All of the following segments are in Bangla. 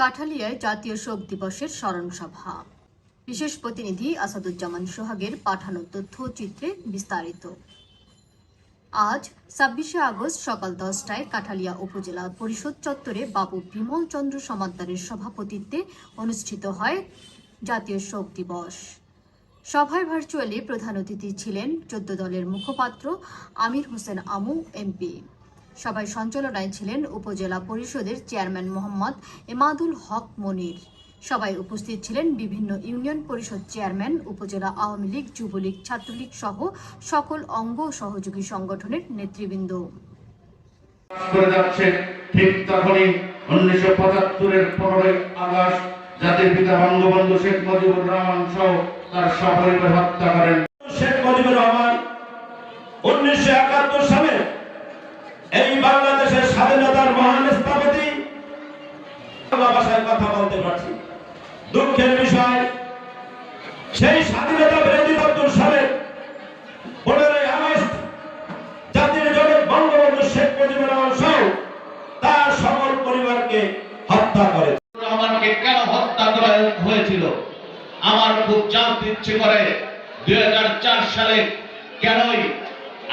কাঠালিয়ায় জাতীয় শোক দিবসের স্মরণ সভা বিশেষ প্রতিনিধি আসাদুজ্জামান সোহাগের পাঠানো তথ্যচিত্রে বিস্তারিত। আজ ছাব্বিশে আগস্ট সকাল দশটায় কাঠালিয়া উপজেলা পরিষদ চত্বরে বাবু বিমল চন্দ্র সমাদ্দারের সভাপতিত্বে অনুষ্ঠিত হয় জাতীয় শোক দিবস। সভায় ভার্চুয়ালি প্রধান অতিথি ছিলেন চোদ্দ দলের মুখপাত্র আমির হোসেন আমু, এমপি। সভায় সঞ্চালনায় ছিলেন উপজেলা পরিষদের চেয়ারম্যান মোহাম্মদ এমাদুল হক মনির। সবাই উপস্থিত ছিলেন বিভিন্ন ইউনিয়ন পরিষদ চেয়ারম্যান উপজেলা আওয়ামী লীগ যুবলীগ ছাত্রলীগ সহ সকল অঙ্গ সহযোগী সংগঠনের নেতৃবৃন্দ। করে যাচ্ছে ঠিক তখনই উনিশশো পঁচাত্তরের পনেরোই আগস্ট জাতির পিতা বঙ্গবন্ধু শেখ মুজিবুর রহমান সহ তার সপরিবার হত্যা করেন। শেখ মুজিবুর রহমান উনিশশো একাত্তর সালে এই বাংলাদেশের স্বাধীনতার মহান স্থপতি। ভাষায় কথা বলতে পারছি। দুঃখের বিষয়, সেই স্বাধীনতা বিরোধী একাত্তর সালে পনেরোই আগস্ট জাতির বঙ্গবন্ধু শেখ মুজিবুর রহমান সহ তার সকল পরিবারকে হত্যা করে। রহমানকে কেন হত্যা করা হয়েছিল? আমার খুব জানতে ইচ্ছে করে দুই হাজার চার সালে কেনই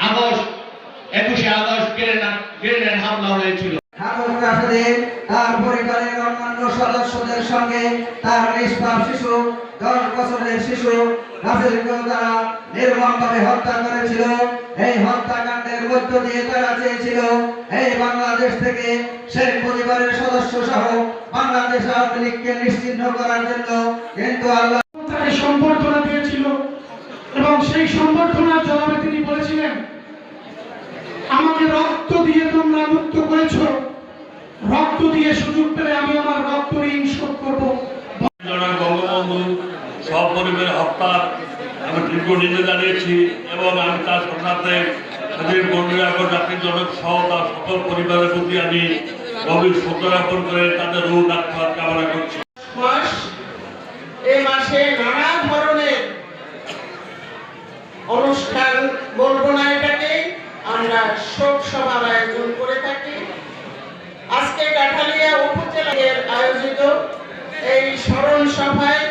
আগস্ট একুশে আগস্ট গ্রেনেড গ্রেনেড হামলা হয়েছিল এবং সেই তিনি বলেছিলেন আমাকে রক্ত দিয়ে তোমরা মুক্ত করেছ রক্ত দিয়ে সুযোগ পেলে আমি আমার রক্ত ঋণ শোধ করব জনক বঙ্গবন্ধু সপরিবারে হত্যার নিন্দা জানিয়েছি এবং আমি তার সাথে জাতির জনক সহ তার সকল পরিবারের প্রতি আমি গভীর করে তাদের কামনা করছি। অনুষ্ঠান বলব না এটাকে, আমরা শোক সভার আয়োজন করে থাকি। আজকে কাঠালিয়া আয়োজিত এই স্মরণ সভায়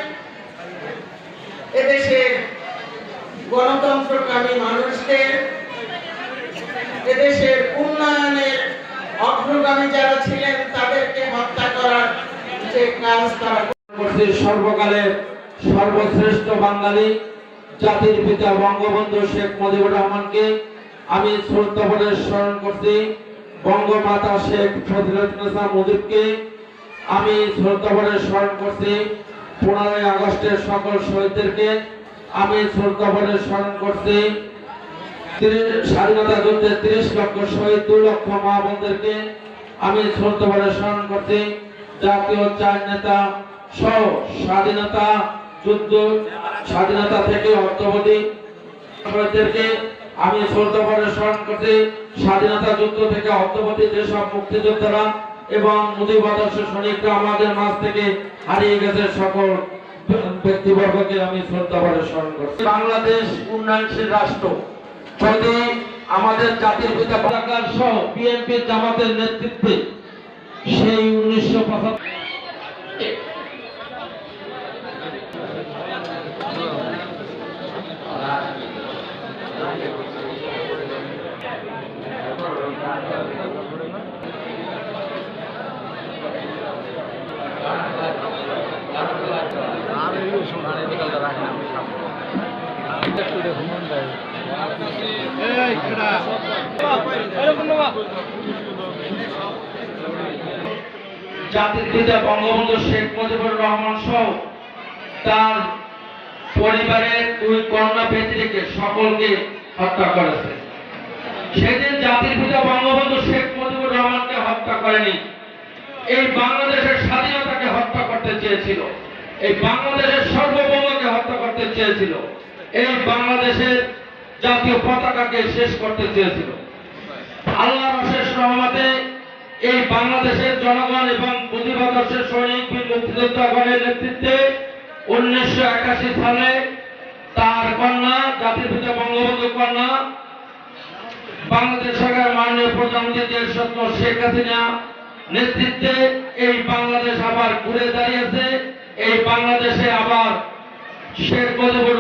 এদেশের গণতন্ত্রকামী মানুষদের এদেশের উন্নয়নের অগ্রগামী যারা ছিলেন, তাদেরকে হত্যা করার যে কাজ তারা করছি সর্বকালের সর্বশ্রেষ্ঠ বাঙালি জাতির পিতা বঙ্গবন্ধু শেখ মুজিবুর রহমানকে আমি শ্রদ্ধা ভরে স্মরণ করছি। বঙ্গমাতা শেখ ফজিলাতুন্নেসা মুজিবকে আমি শ্রদ্ধা ভরে স্মরণ করছি। পনেরোই আগস্টের সকল শহীদদেরকে আমি ভরে স্মরণ করছি। তিরিশ- স্বাধীনতা যুদ্ধে তিরিশ লক্ষ শহীদ দুই লক্ষ মা বোনদেরকে আমি শ্রদ্ধা ভরে স্মরণ করছি। জাতীয় চার নেতা সহ স্বাধীনতা যুদ্ধ, স্বাধীনতা থেকে অর্থবতী আমি শ্রদ্ধা ভরে স্মরণ করছি। স্বাধীনতা যুদ্ধ থেকে অর্থবতী যেসব মুক্তিযোদ্ধারা এবং মুজিব আদর্শ সৈনিকরা আমাদের মাঝ থেকে হারিয়ে গেছে সকল ব্যক্তিবর্গকে আমি শ্রদ্ধা ভরে স্মরণ করছি। বাংলাদেশ উন্নয়নশীল রাষ্ট্র যদি আমাদের জাতির পিতা পতাকার সহ বিএনপি জামাতের নেতৃত্বে সেই উনিশশো পঁচাত্তর জাতির পিতা বঙ্গবন্ধু শেখ মুজিবুর রহমান সহ তার পরিবারের দুই কন্যা ব্যক্তিকে সকলকে হত্যা করেছে। সেদিন জাতির পিতা বঙ্গবন্ধু শেখ মুজিবুর রহমানকে হত্যা করেনি। এই বাংলাদেশের স্বাধীনতাকে হত্যা করতে চেয়েছিল। এই বাংলাদেশের সার্বভৌমকে হত্যা করতে চেয়েছিল। এই বাংলাদেশের জাতীয় পতাকাকে শেষ করতে চেয়েছিল। আল্লাহর অশেষ রহমতে এই বাংলাদেশের জনগণ এবং প্রতিবাদর্শের সৈনিক মুক্তিযোদ্ধাগণের নেতৃত্বে উনিশশো একাশি সালে তার কন্যা, জাতির পিতা বঙ্গবন্ধু কন্যা, বাংলাদেশ সরকার মাননীয় প্রধানমন্ত্রী দেশ রত্ন শেখ হাসিনা নেতৃত্বে এই বাংলাদেশ আবার ঘুরে দাঁড়িয়েছে। এই বাংলাদেশে আবার শেখ মুজিবুর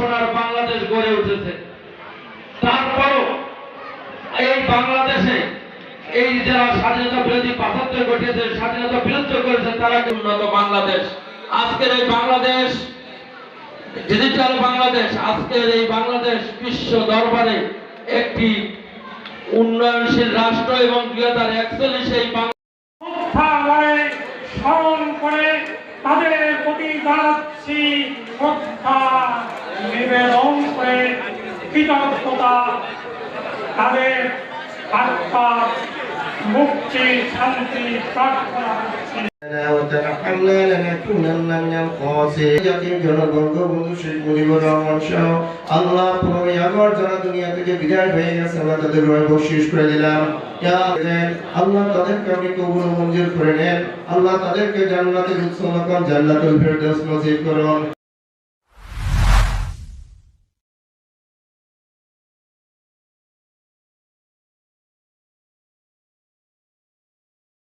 সোনার বাংলাদেশ গড়ে উঠেছে। তারপরও এই বাংলাদেশে এই যারা স্বাধীনতা বিরোধী পাথাত্য ঘটিয়েছে, স্বাধীনতা বিরুদ্ধ করেছে, তারা উন্নত বাংলাদেশ। আজকের এই বাংলাদেশ ডিজিটাল বাংলাদেশ, আজকের এই বাংলাদেশ বিশ্ব দরবারে একটি উন্নয়নশীল রাষ্ট্র এবং দুই হাজার একচল্লিশ এই বাংলা শ্রদ্ধাভরে স্মরণ করে তাদের প্রতি জানাচ্ছি শ্রদ্ধা নিবেদন করে কৃতজ্ঞতা তাদের আত্মার মুক্তি শান্তি প্রার্থনা করছি وترحمنا لنكونن من الخاسرين জাতির জনবঙ্গবন্ধু শেখ মুজিবুর রহমান সহ আল্লাহ পনেরোই আগস্ট যারা দুনিয়া থেকে বিদায় হয়ে গেছে আমরা তাদের রয় বকশিস করে দিলাম ইয়া আল্লাহ তাদেরকে আপনি কবুল ও মঞ্জুর করে নেন আল্লাহ তাদেরকে জান্নাতের উৎস মাকাম জান্নাতুল ফেরদৌস নসিব করুন